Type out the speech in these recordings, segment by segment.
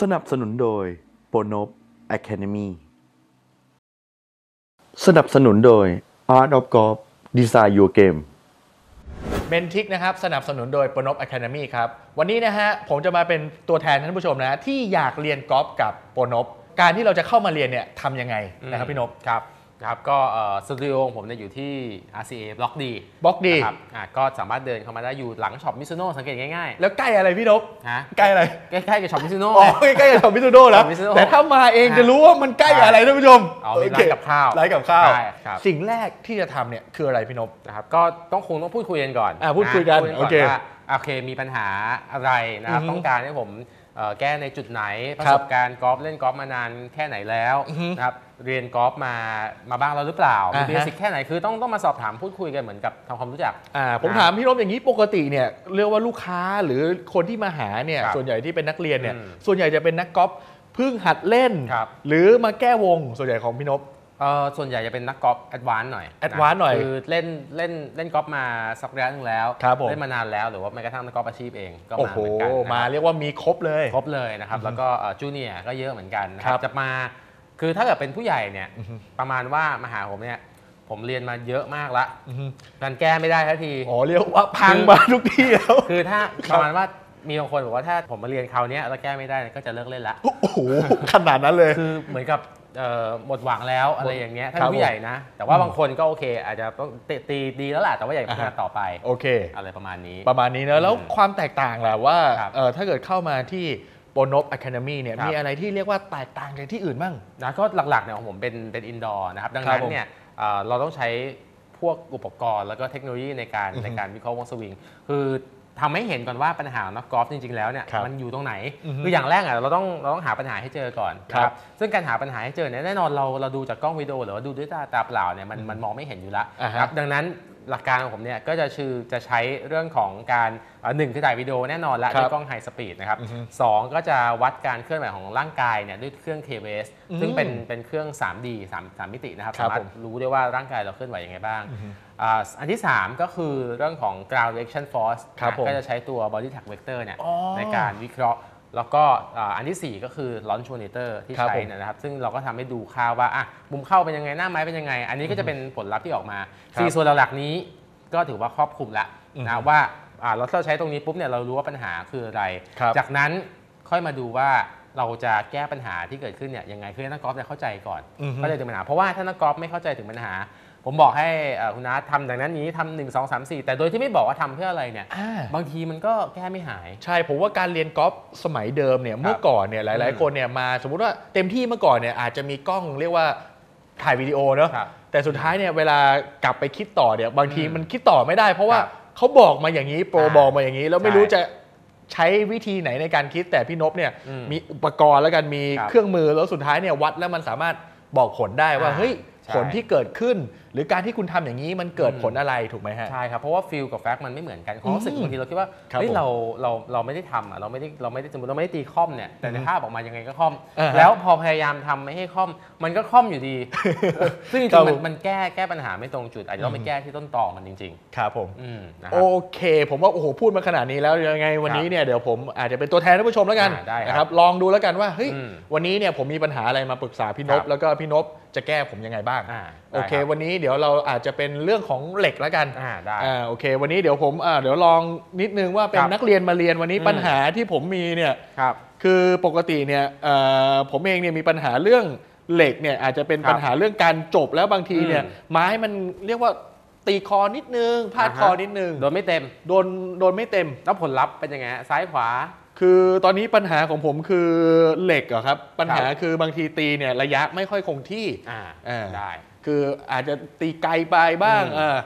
สนับสนุนโดยโปโนบ Academy สนับสนุนโดย Art of Golf Design Your Game เมนทิกนะครับสนับสนุนโดยปนบ Academy ครับ วันนี้นะฮะผมจะมาเป็นตัวแทนท่านผู้ชมนะที่อยากเรียนกอล์ฟกับปนบ การที่เราจะเข้ามาเรียนเนี่ยทำยังไงนะครับพี่นบครับ ครับก็เอ่อสตูดิโอของผมเนี่ยอยู่ที่ RCA บล็อกดี Block D ครับอะก็สามารถเดินเข้ามาได้อยู่หลังช็อปมิซูโน่สังเกตง่ายแล้วใกล้อะไรพี่นบๆฮะใกล้อะไร ใกล้ๆกับช็อปมิซูโน่อ๋อใกล้กับชอมิซูโน่แล้ว Mizuno แต่ถ้ามาเองจะรู้ว่ามันใกล้กับอะไรท่านผู้ชมอ๋อมีร้านกับข้าวร้านกับข้าวใช่ครับสิ่งแรกที่จะทำเนี่ยคืออะไรพี่นบนะครับก็ต้องคงต้องพูดคุยกันก่อนอะพูดคุยกันพูดโอเคว่าโอเคมีปัญหาอะไรนะครับอือฮึต้องการให้ผมเอ่อ แก้ในจุดไหนประครัสบบการณ์กอล์ฟเล่นกอล์ฟมานานแค่ไหนแล้วอือฮึนะครับเรียนกอล์ฟมามาบ้างแล้วหรือเปล่ามีอ่าฮะเบสิกแค่ไหนคือต้องต้องมาสอบถามพูดคุยกันเหมือนกับทำความรู้จักอ่าผมถามพี่นพอย่างนี้ปกติเนี่ยเรียกว่าลูกค้าหรือคนที่มาหาเนี่ยครับส่วนใหญ่ที่เป็นนักเรียนเนี่ยอืมส่วนใหญ่จะเป็นนักกอล์ฟเพิ่งหัดเล่นครับหรือมาแก้วงส่วนใหญ่ของพี่นพ เออส่วนใหญ่จะเป็นนักกอล์ฟแอดวานซ์หน่อย advance หน่อยคือเล่นเล่นเล่นกอล์ฟมาสักระยะหนึงแล้ว ครับผม เล่นมานานแล้วหรือว่าแม้กระทั่งนักกอล์ฟอาชีพเองก็โอ้มาโห เหมือนกันนะครับ มาเรียกว่ามีครบเลย ครบเลยนะครับ แล้วก็จูเนียก็เยอะเหมือนกันนะคครัรับบจะมาคือถ้าเกิดเป็นผู้ใหญ่เนี่ยอือฮึ ประมาณว่ามาหาผมเนี่ยผมเรียนมาเยอะมากละอือฮึมันแก้ไม่ได้ทันที อ๋อเรียกว่าพังมาทุกที่แล้ว คือถ้าคปรับ ระมาณว่ามีบางคนบอกว่าถ้าผมมาเรียนคราวเนี้ยแล้วแก้ไม่ได้ก็จะเลิกเล่นละ โอ้โหขนาดนั้นเลย คือเหมือนกับเอ่อ หมดหวังแล้วอะไรอย่างเงี้ยถ้าครัเป็บนผู้ใหญ่นะ แต่ว่าอืมบางคนก็โอเค อาจจะต้องตีตีดีแล้วแหละแต่ว่าอยากพัฒอ่านาฮะต่อไปโอเค อะไรประมาณนี้ ประมาณนี้เนอะแล้วอืมความแตกต่างล่ะว่าครับเอ่อถ้าเกิดเข้ามาที่โปนบอะคาเดมี่เนี่ยครับมีอะไรที่เรียกว่าแตกต่างจากที่อื่นบ้างนะก็หลักๆเนี่ยของผมเป็นเป็นอินดอร์นะครับ ดังครันั้บนผมเนี่ยเอ่อเราต้องใช้พวกอุปกรณ์แล้วก็เทคโนโลยีในการอือฮึในการวิเคราะห์วงสวิง คือ ทำให้เห็นก่อนว่าปัญหาของนักกอล์ฟจริงๆแล้วเนี่ยครับมันอยู่ตรงไหนอือฮึคืออย่างแรกอะเราต้องเราต้องหาปัญหาให้เจอก่อนครับนะซึ่งการหาปัญหาให้เจอเนี่ยแน่นอนเราเราดูจากกล้องวิดีโอหรือว่าดูด้วยตาตาเปล่าเนี่ยมันมันมองไม่เห็นอยู่แล้วอ่าฮะครับดังนั้น หลักการของผมเนี่ยก็จะชื่อจะใช้เรื่องของการเอ่อหนึ่งคือถ่ายวิดีโอแน่นอนละครับด้วยกล้องไฮสปีดนะครับอือฮึสองก็จะวัดการเคลื่อนไหวของร่างกายเนี่ยด้วยเครื่อง KBS อืมซึ่งเป็นเป็นเครื่อง 3D 3 3มิตินะครับครับสามารผถมรู้ได้ว่าร่างกายเราเคลื่อนไหวยังไงบ้างอือฮึอ่าอันที่ 3 ก็คือเรื่องของ ground direction force ครับนะผมก็จะใช้ตัว body track vector เนี่ยอ๋อในการวิเคราะห์ แล้วก็อ่าอันทีสี่ 4 ก็คือ launch monitor ที่ครับใช้ผมนะครับ ซึ่งเราก็ทำให้ดูค่าว่าอะมุมเข้าเป็นยังไง หน้าไม้เป็นยังไง อันนี้ก็จะเป็นผลลัพธ์ที่ออกมาครับสี่ส่วนหลักๆนี้ก็ถือว่าครอบคลุมแล้วอือฮึนะว่าอ่าเราเราใช้ตรงนี้ปุ๊บเนี่ยเรารู้ว่าปัญหาคืออะไรครับจากนั้นค่อยมาดูว่าเราจะแก้ปัญหาที่เกิดขึ้นเนี่ยยังไงคือให้นักกอล์ฟเนี่ยเข้าใจก่อนอือฮึเข้าใจถึงปัญหาเพราะว่าถ้านักกอล์ฟไม่เข้าใจถึงปัญหา ผมบอกให้เอ่อคุณนัททำดังนั้นนี้ทำหนึ่งสองสามสี่แต่โดยที่ไม่บอกว่าทำเพื่ออะไรเนี่ยอ่าบางทีมันก็แก้ไม่หาย ใช่ ผมว่าการเรียนกอล์ฟสมัยเดิมเนี่ยเมื่อก่อนเนี่ยหลายอืๆมคนเนี่ยมาสมมุติว่าเต็มที่เมื่อก่อนเนี่ยอาจจะมีกล้องเรียกว่าถ่ายวิดีโอเนอะครับแต่สุดท้ายเนี่ยเวลากลับไปคิดต่อเนี่ยบางทีอืมมันคิดต่อไม่ได้ เพราะว่าครับเขาบอกมาอย่างนี้โปรอ่าบอกมาอย่างนี้แล้วไม่ใช่รู้จะใช้วิธีไหนในการคิดแต่พี่นพเนี่ยอืมมีอุปกรณ์แล้วกันมีครับเครื่องมือแล้วสุดท้ายเนี่ยวัดแล้วมันสามารถบอกผลได้ว่าอ่าเฮ้ยใช่ผลที่เกิดขึ้น หรือการที่คุณทำอย่างนี้มันเกิดผลอะไรถูกไหมฮะใช่ครับเพราะว่าฟิลกับแฟกต์มันไม่เหมือนกันความรู้สึกอืมบางทีเราคิดว่าครับเฮ้ยผมเราเราเราไม่ได้ทำอะเราไม่ได้เราไม่ได้สมมติเราไม่ได้ตีคอมเนี่ยแต่ในอืมภาพออกมายังไงก็คอมอ่าฮะแล้วพอพยายามทำไม่ให้คอม มันก็คอมอยู่ดี ซึ่งจครัริบงๆผมัมนมันแก้แก้ปัญหาไม่ตรงจุดอาจจะต้องไปแก้ที่ต้นตอมันจริงครับผมๆอืมนะคโอรับเค ผมว่าโอ้โหพูดมาขนาดนี้แล้วยังไงวันนี้เนี่ยเดี๋ยวผมอาจจะเป็นตัวแทนท่านผู้ชมแล้วกันอ่าได้ครับนะครับลองดูแล้วกันว่าเฮ้ยอืมวันนี้เนี่ยผมมีปัญหาอะไรมาปรึกษาพี่นครัพบแล้วก็พี่นพจะแก้ผมยังไงบ้างอ่าโอเคได้รับวันนี้เดี๋ยวเราอาจจะเป็นเรื่องของเหล็กแล้วกันอ่าได้อ่าโอเค วันนี้เดี๋ยวผมอ่าเดี๋ยวลองนิดนึงว่าเป็นครับนักเรียนมาเรียนวันนี้อืมปัญหาที่ผมมีเนี่ยครับคือปกติเนี่ยเอ่อผมเองเนี่ยมีปัญหาเรื่องเหล็กเนี่ยอาจจะเป็นครับปัญหาเรื่องการจบแล้วบางทีเนี่ยอืมไม้มันเรียกว่าตีคอนิดนึงพาดอ่าฮะคอนิดนึงโดนไม่เต็มโดนโดนไม่เต็มแล้วผลลัพธ์เป็นยังไงฮะซ้ายขวา คือตอนนี้ปัญหาของผมคือเหล็กอะครับ ปัญหาครับคือบางทีตีเนี่ยระยะไม่ค่อยคงที่อ่าอ่าได้ คืออาจจะตีไกลไปบ้างอืมเออ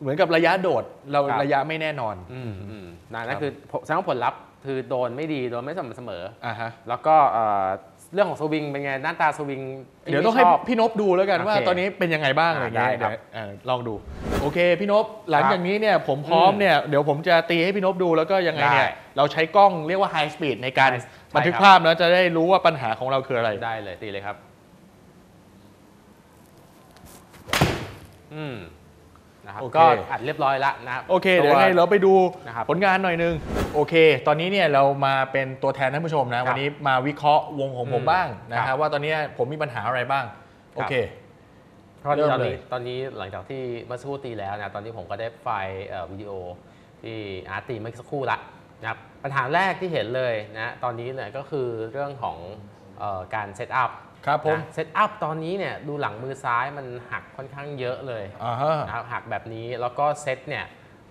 เหมือนกับระยะโดดเราครับ ระยะไม่แน่นอนอืมอืมนั่นครันั่บนคือแสดงว่าผลลัพธ์คือโดนไม่ดีโดนไม่สม่ำเสมอ อ่าฮะ แล้วก็เอ่อเรื่องของสวิงเป็นไงหน้าตาสวิงเดี๋ยวต้องให้ไม่ชบ พี่นพดูแล้วกันว่าโอเคตอนนี้เป็นยังไงบ้างอะไรเงี้ยได้ครับเดี๋ยวเอ่อลองดู โอเคพี่นพหลังครับจากนี้เนี่ยผมพร้อมอืมเนี่ยเดี๋ยวผมจะตีให้พี่นพดูแล้วก็ยังไงเนี่ยได้เราใช้กล้องเรียกว่าไฮสปีดในการใช่บันทึกครับ ภาพแล้วจะได้รู้ว่าปัญหาของเราคืออะไร ได้เลยตีเลยครับ อืมนะครับโอเค ก็อัดเรียบร้อยแล้วนะครับโอเค เดี๋ยวตัวให้เราไปดูนะครับผลงานหน่อยนึง โอเค ตอนนี้เนี่ยเรามาเป็นตัวแทนท่านผู้ชมนะ ครับวันนี้มาวิเคราะห์วงของผมอืมบ้างนะครัฮะบว่าตอนนี้ผมมีปัญหาอะไรบ้าง โอเค เพราะเริ่มตอนเลนี้ยตอนนี้หลังจากที่เมื่อสักครู่ตีแล้วนะตอนนี้ผมก็ได้ไฟล์เอ่อวิดีโอที่อาร์ตตีเมื่อสักครู่ละนะครับปัญหาแรกที่เห็นเลยนะตอนนี้เนี่ยก็คือเรื่องของเออ การเซตอัพครับผมเซตอัพตอนนี้เนี่ยดูหลังมือซ้ายมันหักค่อนข้างเยอะเลยอ่าฮะนะครับหักแบบนี้แล้วก็เซตเนี่ย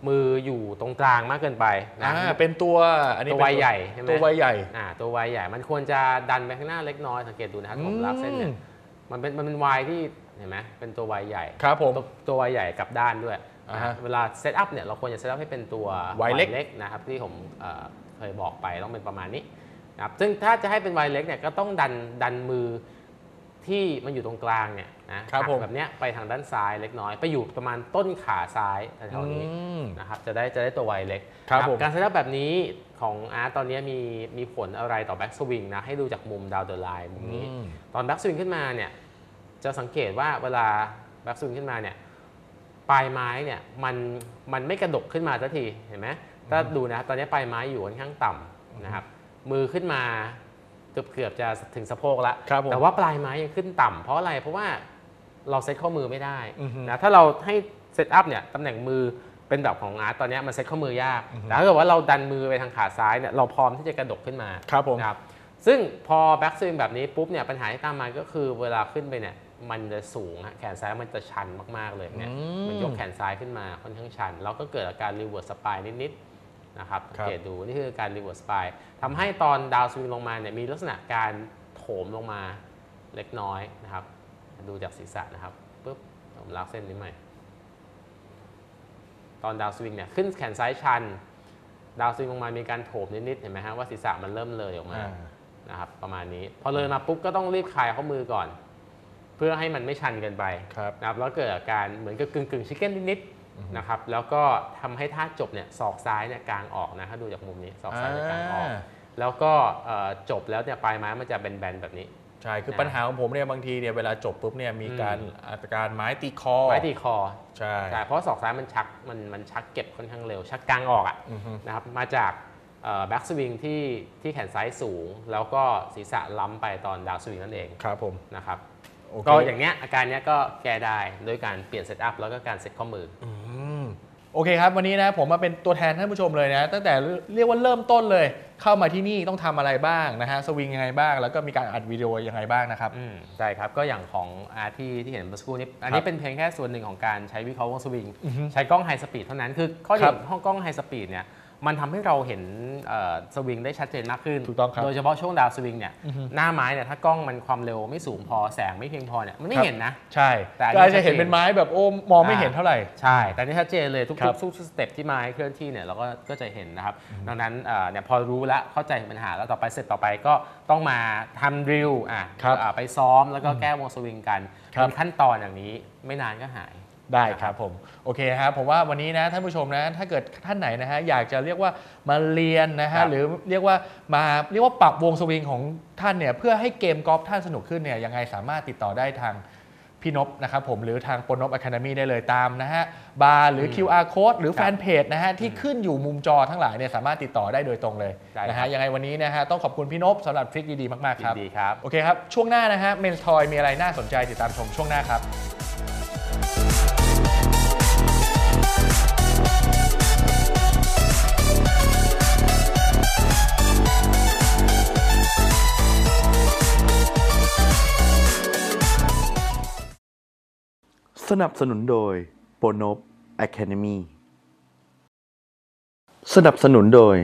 มืออยู่ตรงกลางมากเกินไปนะอ่าเป็นตัวอันนี้ตัวเป็นวัยใหญ่ใช่ไหมตัววัยใหญ่อ่าตัววายใหญ่มันควรจะดันไปข้างหน้าเล็กน้อยสังเกตดูนะครับผมลากเส้นเนี่ยอืมมันเป็นมันเป็นวายที่เห็นไหมเป็นตัววายใหญ่ครับผมตัวตัววายใหญ่กลับด้านด้วยอ่านะฮะฮะเวลาเซตอัพเนี่ยเราควรจะเซตอัพให้เป็นตัววายเล็กนะครับที่ผมเอ่อเคยบอกไปต้องเป็นประมาณนี้ นะครับซึ่งถ้าจะให้เป็นวายเล็กเนี่ยก็ต้องดันดันมือที่มันอยู่ตรงกลางเนี่ยนะครับผมหักแบบเนี้ยไปทางด้านซ้ายเล็กน้อย ไปอยู่ประมาณต้นขาซ้ายแถวๆนี้อืม นะครับจะได้จะได้ตัวไวเล็กครับนะผม การเซตอัพแบบนี้ของอาร์ตตอนนี้มีมีผลอะไรต่อแบ็กสวิงนะให้ดูจากมุมดาวเดอร์ไลน์มุมนี้ อืม ตอนแบ็กสวิงขึ้นมาเนี่ยจะสังเกตว่าเวลาแบ็กสวิงขึ้นมาเนี่ยปลายไม้เนี่ยมันมันไม่กระดกขึ้นมาสักทีเห็นไหมถ้าดูนะครับตอนนี้ปลายไม้อยู่ค่อนข้างต่ำนะครับ มือขึ้นมาเกือบเกือบจะถึงสะโพกแล้วครับผมแต่ว่าปลายไม้ยังขึ้นต่ำเพราะอะไรเพราะว่าเราเซตข้อมือไม่ได้อือฮึนะถ้าเราให้เซตอัพเนี่ยตำแหน่งมือเป็นแบบของอาร์ตตอนเนี้ยมันเซตข้อมือยากอือฮึแต่ถ้าเกิดว่าเราดันมือไปทางขาซ้ายเนี่ยเราพร้อมที่จะกระดกขึ้นมาครับผม นะครับซึ่งพอแบ็กสวิงแบบนี้ปุ๊บเนี่ยปัญหาที่ตามมาก็คือเวลาขึ้นไปเนี่ยมันจะสูงฮะแขนซ้ายมันจะชันมากๆเลยเนี่ยอืมมันยกแขนซ้ายขึ้นมาค่อนข้างชันแล้วก็เกิดอาการรีเวิร์สสปายนิดๆ นะครับครัสับงเกตดูนี่คือการรีเวิร์สสปายทำให้ตอนดาวสวิงลงมาเนี่ยมีลักษณะการโถมลงมาเล็กน้อยนะครับ ดูจากศีรษะนะครับปุ๊บผมลากเส้นนี้ใหม่ตอนดาวสวิงเนี่ยขึ้นแขนซ้ายชัน ดาวสวิงลงมามีการโถมนิดๆเห็นไหมฮะว่าศีรษะมันเริ่มเลยออกมาอ่านะครับประมาณนี้ พอเลยมาปุ๊บก็ต้องรีบคลายข้อมือก่อน เพื่อให้มันไม่ชันเกินไปครับนะครับแล้วเกิดอาการเหมือนกับกึ่งกึ่งชิคเก้นนิดๆ นะครับแล้วก็ทำให้ท่าจบเนี่ยศอกซ้ายเนี่ยกลางออกนะถ้าดูจากมุมนี้ศอกซ้ายเนี่ยกลางออกอ่าแล้วก็เอ่อจบแล้วเนี่ยปลายไม้มันจะแบนๆแบบนี้ใช่คือนะปัญหาของผมเนี่ยบางทีเนี่ยเวลาจบปุ๊บเนี่ยมีการอาการไม้ตีคอไม้ตีคอใช่ใช่เพราะศอกซ้ายมันชักมันมันชักเก็บค่อนข้างเร็ว ชักกลางออกอะอือฮึนะครับมาจากแบ็กสวิงที่ที่แขนซ้ายสูง แล้วก็ศีรษะล้ำไปตอนดาวสวิงนั่นเองครับผมนะครับโอเคก็อย่างเงี้ยอาการเนี้ยก็แก้ได้โดยการเปลี่ยนเซตอัพแล้วก็การเซตข้อมือออืม โอเคครับ วันนี้นะผมมาเป็นตัวแทนท่านผู้ชมเลยนะตั้งแต่เรียกว่าเริ่มต้นเลย เข้ามาที่นี่ต้องทำอะไรบ้างนะฮะสวิงยังไงบ้าง แล้วก็มีการอัดวิดีโอยังไงบ้างนะครับ อืมใช่ครับ ก็อย่างของอาร์ที่ที่เห็นเมื่อสักครู่นี้ อันนี้เป็นเพียงแค่ส่วนหนึ่งของการใช้วิเคราะห์วงสวิงอือฮึใช้กล้องไฮสปีดเท่านั้น คือข้อดีครับ ของห้องกล้องไฮสปีดเนี่ย มันทำให้เราเห็นเอ่อสวิงได้ชัดเจนมากขึ้น ถูกต้องครับ โดยเฉพาะช่วงดาวสวิงเนี่ยอือฮึหน้าไม้เนี่ยถ้ากล้องมันความเร็วไม่สูงพอแสงไม่เพียงพอเนี่ยมันไม่ครับเห็นนะ ใช่ แต่อันนี้ก็อาจจะเห็นเป็นไม้แบบโอ้มองไม่เห็นเท่าไหร่ ใช่ แต่นี่ชัดเจนเลยทุกครับๆทุกสเต็ปที่ไม้เคลื่อนที่เนี่ยเราก็ก็จะเห็นนะครับ ดังนั้นเอ่อเนี่ยพอรู้แล้วเข้าใจปัญหาแล้วต่อไปเสร็จต่อไปก็ต้องมาทำดริลอะครับอ่าไปซ้อมแล้วก็แก้วงสวิงกันครับเป็นขั้นตอนอย่างนี้ไม่นานก็หาย ได้ครับผมโอเคครับผมว่าวันนี้นะท่านผู้ชมนะถ้าเกิดท่านไหนนะฮะอยากจะเรียกว่ามาเรียนนะครัฮะบหรือเรียกว่ามาเรียกว่าปรับวงสวิงของท่านเนี่ยเพื่อให้เกมกอล์ฟท่านสนุกขึ้นเนี่ยยังไงสามารถติดต่อได้ทางพี่นพนะครับผมหรือทางปนพอะคาเดมี่ได้เลยตามนะฮะบาร์หรือ QR code หรือแฟนเพจนะฮะที่ขึ้นอยู่มุมจอทั้งหลายเนี่ยสามารถติดต่อได้โดยตรงเลยได้ครับนะฮะยังไงวันนี้นะฮะต้องขอบคุณพี่นพสำหรับทริคดีๆมากๆยิคนรับดีครับโอเคครับช่วงหน้านะฮะเมนทอยมีอะไรน่าสนใจติดตามชมช่วงหน้าครับ สนับสนุนโดยโปโน Academy สนับสนุนโดย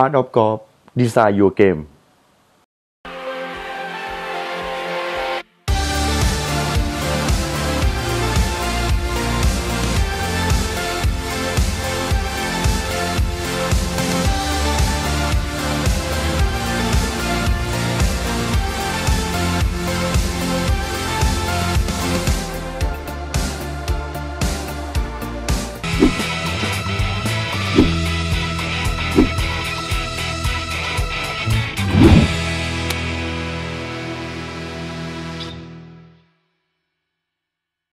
Art of Golf Design Your Game